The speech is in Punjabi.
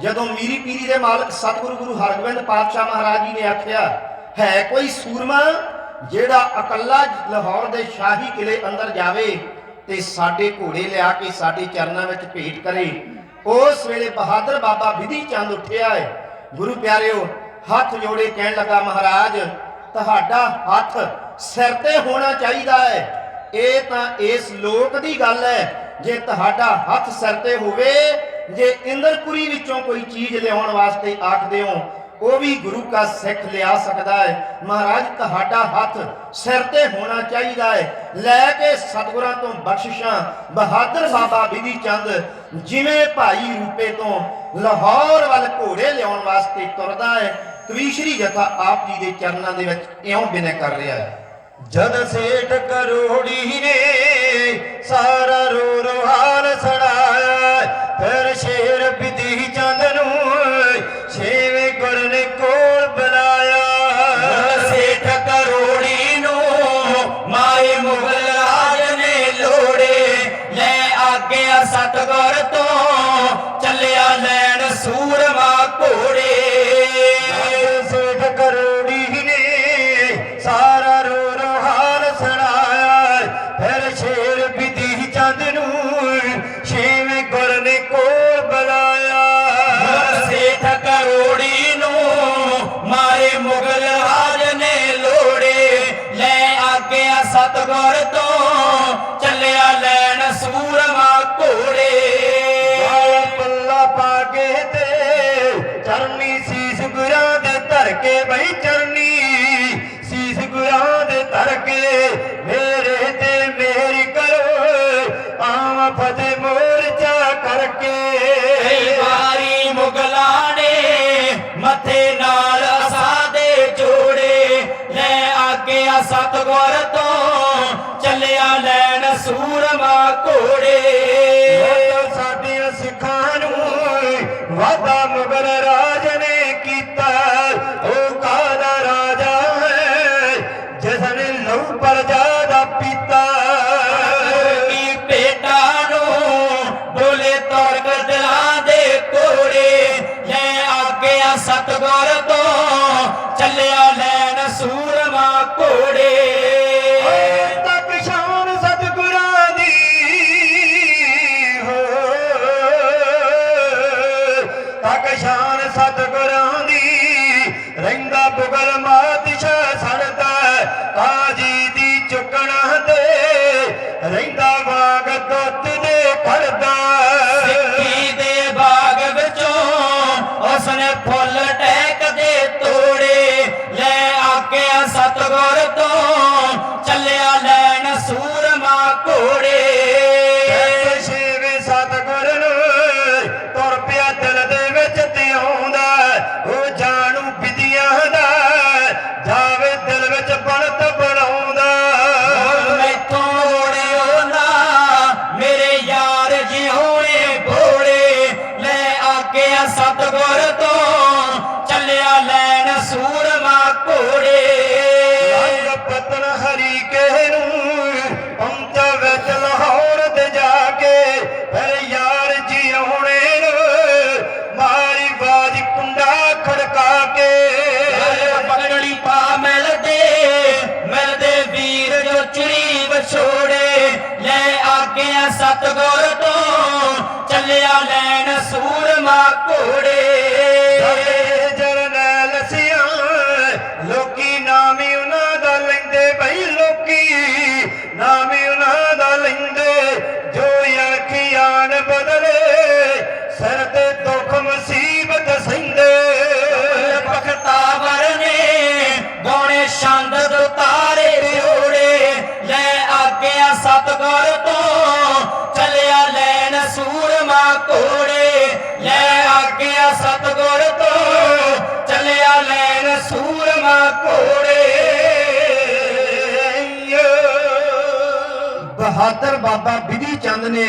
ਜਦੋਂ ਮੀਰੀ ਪੀਰੀ ਦੇ ਮਾਲਕ ਸਤਿਗੁਰੂ ਗੁਰੂ ਹਰਗੋਬਿੰਦ ਪਾਤਸ਼ਾਹ ਮਹਾਰਾਜ ਜੀ ਨੇ ਆਖਿਆ, ਹੈ ਕੋਈ ਸੂਰਮਾ ਜਿਹੜਾ ਇਕੱਲਾ ਲਾਹੌਰ ਦੇ ਸ਼ਾਹੀ ਕਿਲੇ ਅੰਦਰ ਜਾਵੇ ਤੇ ਸਾਡੇ ਘੋੜੇ ਲਿਆ ਕੇ ਸਾਡੇ ਚਰਨਾਂ ਵਿੱਚ ਭੇਟ ਕਰੇ। ਉਸ ਵੇਲੇ ਬਹਾਦਰ ਬਾਬਾ ਵਿਧੀ ਚੰਦ ਉੱਠਿਆ ਹੈ। ਗੁਰੂ ਪਿਆਰਿਓ, ਹੱਥ ਜੋੜੇ ਕਹਿਣ ਲੱਗਾ, ਮਹਾਰਾਜ, ਤੁਹਾਡਾ ਹੱਥ ਸਿਰ ਤੇ ਹੋਣਾ ਚਾਹੀਦਾ ਹੈ। ਇਹ ਤਾਂ ਇਸ ਲੋਕ ਦੀ ਗੱਲ ਹੈ, ਜੇ ਤੁਹਾਡਾ ਹੱਥ ਸਿਰ ਤੇ ਹੋਵੇ ਜੇ ਇੰਦਰਪੁਰੀ ਵਿੱਚੋਂ ਕੋਈ ਚੀਜ਼ ਲਿਆਉਣ ਵਾਸਤੇ ਆਖਦੇ ਹੋ, ਉਹ ਵੀ ਗੁਰੂ ਕਾ ਸਿੱਖ ਲਿਆ ਸਕਦਾ ਹੈ। ਮਹਾਰਾਜ, ਤੁਹਾਡਾ ਹੱਥ ਸਿਰ ਤੇ ਹੋਣਾ ਚਾਹੀਦਾ ਹੈ। ਲੈ ਕੇ ਸਤਿਗੁਰਾਂ ਤੋਂ ਬਖਸ਼ਿਸ਼ਾਂ, ਬਹਾਦਰ ਬਾਬਾ ਬਿਧੀ ਚੰਦ, ਜਿਵੇਂ ਭਾਈ ਰੂਪੇ ਤੋਂ ਲਾਹੌਰ ਵੱਲ ਘੋੜੇ ਲਿਆਉਣ ਵਾਸਤੇ ਤੁਰਦਾ ਹੈ ਤਵੀਸ਼ਰੀ ਜਥਾ ਆਪ ਜੀ ਦੇ ਚਰਨਾਂ ਦੇ ਵਿੱਚ ਇਉਂ ਬਿਨੈ ਕਰ ਰਿਹਾ ਹੈ। ਜਦ ਸੇਠ ਕਰੋੜੀ ਨੇ ਸਾਰਾ ਰੋ ਲੈ ਆਗਿਆ ਸਤਗੁਰ ਤੋਂ ਚੱਲਿਆ ਲੈਣ ਸੂਰਮਾ ਘੋੜੇ। ਸੇਠ ਕਰੋੜੀ ਨੇ ਸਾਰਾ ਰੋ ਹਾਲ ਸੁਣਾਇਆ। ਫਿਰ ਸ਼ੇਰ ਵਿਧੀ ਚੰਦ ਨੂੰ ਛੇਵੇਂ ਗੁਰ ਨੇ ਕੋਲ ਬੁਲਾਇਆ। ਸੇਠ ਕਰੋੜੀ ਨੂੰ ਮਾਰੇ ਮੁਗਲ ਰਾਜ ਨੇ ਲੋੜੇ। ਲੈ ਆਗਿਆ ਸਤਗੁਰ ਤੋਂ ਚੱਲਿਆ ਲੈਣ ਸੂਰਮਾ ਚਰਨੀ ਸੀਸ ਗੁਰਾਂ ਦੇ ਧਰ ਕੇ ਬਈ ਚਰਨੀ, ਸੀਸ ਗੁਰਾਂ ਦੇ ਧਰ ਕੇ ਮੇਰੇ ਤੇ ਮੇਰੀ ਕਰੋ, ਆਵਾਂ ਫਤਿਹ ਮੋਰਚਾ ਕਰਕੇ। ਕਈ ਵਾਰੀ ਮੁਗਲਾਂ ਨੇ ਮੱਥੇ ਨਾਲ ਅਸਾਂ ਦੇ ਜੋੜੇ, ਲੈ ਆਗਿਆ ਸਤਗੁਰ ਤੋਂ ਚੱਲਿਆ ਲੈਣ ਸੂਰਮਾ ਘੋੜੇ। ਸਤਗੁਰ ਤੋਂ ਚੱਲਿਆ ਲੈਣ ਸੂਰਮਾ ਘੋੜੇ ਸੂਰਮਾ ਘੋੜੇ। ਬਹਾਦਰ ਬਾਬਾ ਬਿਧੀ ਚੰਦ ਨੇ